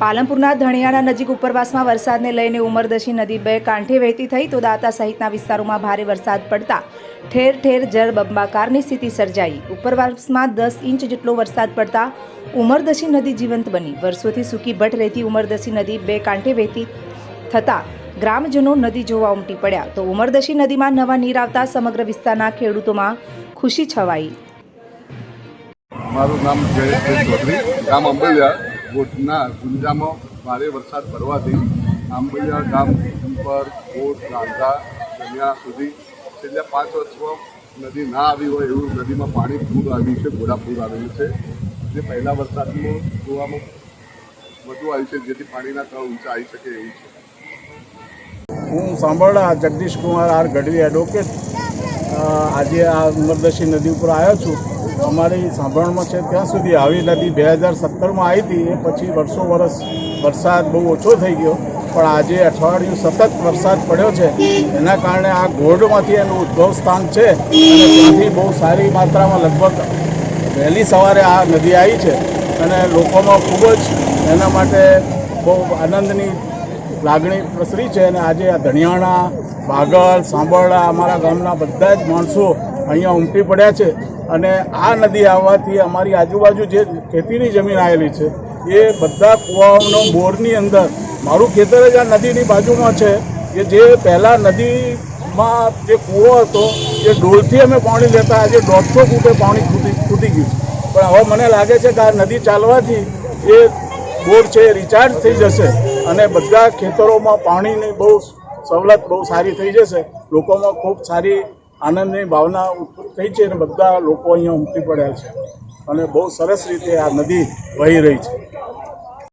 પાલનપુરના ધણિયાળા નજીક ઉપરવાસમાં વરસાદને લઈને ઉમરદશી નદી બે કાંઠે વહેતી થઈ તો દાતા સહિતના વિસ્તારોમાં ભારે વરસાદ પડતા ઠેર ઠેર જળબંબાકારની સ્થિતિ સર્જાઈ. ઉપરવાસમાં દસ ઇંચ જેટલો વરસાદ પડતા ઉમરદશી નદી જીવંત બની. વર્ષોથી સૂકી ભટ્ટ રહેતી ઉમરદશી નદી બે કાંઠે વહેતી થતાં ગ્રામજનો નદી જોવા ઉમટી પડ્યા. તો ઉમરદશી નદીમાં નવા નીર આવતા સમગ્ર વિસ્તારના ખેડૂતોમાં ખુશી છવાઈ. મારું નામ જયેશભાઈ ચૌધરી. ગામ અંબલિયા. બોટના ગુંજામાં ભારે વરસાદ પડવાથી આંબલિયા ગામ ઉપર બોટ ગાંધા, દરિયા સુધી છેલ્લા પાંચ વર્ષમાં નદી ના આવી હોય એવું નદીમાં પાણી પૂર આવ્યું છે ઘોડા પૂર આવેલું છે. જે પહેલા વરસાદનું જોવામાં વધુ આવ્યું છે, જેથી પાણીના તળ ઊંચા આવી શકે એવું છે. હું સાંભળા જગદીશ કુમાર આર ગઢવી એડવોકેટ આજે આ ઉમરદશી નદી ઉપર આવ્યો છું. અમારી સાંભળમાં છે, ત્યાં સુધી આવી નદી બે હજાર સત્તરમાં આવી હતી. એ પછી વર્ષો વર્ષ વરસાદ બહુ ઓછો થઈ ગયો. પણ આજે અઠવાડિયું સતત વરસાદ પડ્યો છે. એના કારણે આ ઘોડમાંથી એનું ઉદ્ભવ સ્થાન છે. અને ત્યાંથી બહુ સારી માત્રામાં લગભગ વહેલી સવારે આ નદી આવી છે. અને લોકોમાં ખૂબ જ એના માટે બહુ આનંદની લાગણી પ્રસરી છે અને આજે આ ધણિયાણા બાગલ સાંભળા, અમારા ગામના બધા જ માણસો અહીંયા ઉમટી પડ્યા છે. અને આ નદી આવવાથી અમારી આજુબાજુ જે ખેતીની જમીન આવેલી છે, એ બધા કૂવાઓનો બોરની અંદર, મારું ખેતર જ આ નદીની બાજુમાં છે, કે જે પહેલાં નદીમાં જે કૂવો હતો, એ ડોલથી અમે પાણી લેતા, આજે દોઢસો ફૂટે પાણી ખૂટી ખૂટી ગયું પણ હવે મને લાગે છે કે આ નદી ચાલવાથી એ બોર છે રિચાર્જ થઈ જશે. અને બધા ખેતરોમાં પાણીની બહુ સવલત બહુ સારી થઈ જશે. લોકોમાં ખૂબ સારી આનંદની ભાવના થઈ છે અને બધા લોકો અહીંયા ઉમટી પડ્યા છે. અને બહુ સરસ રીતે આ નદી વહી રહી છે.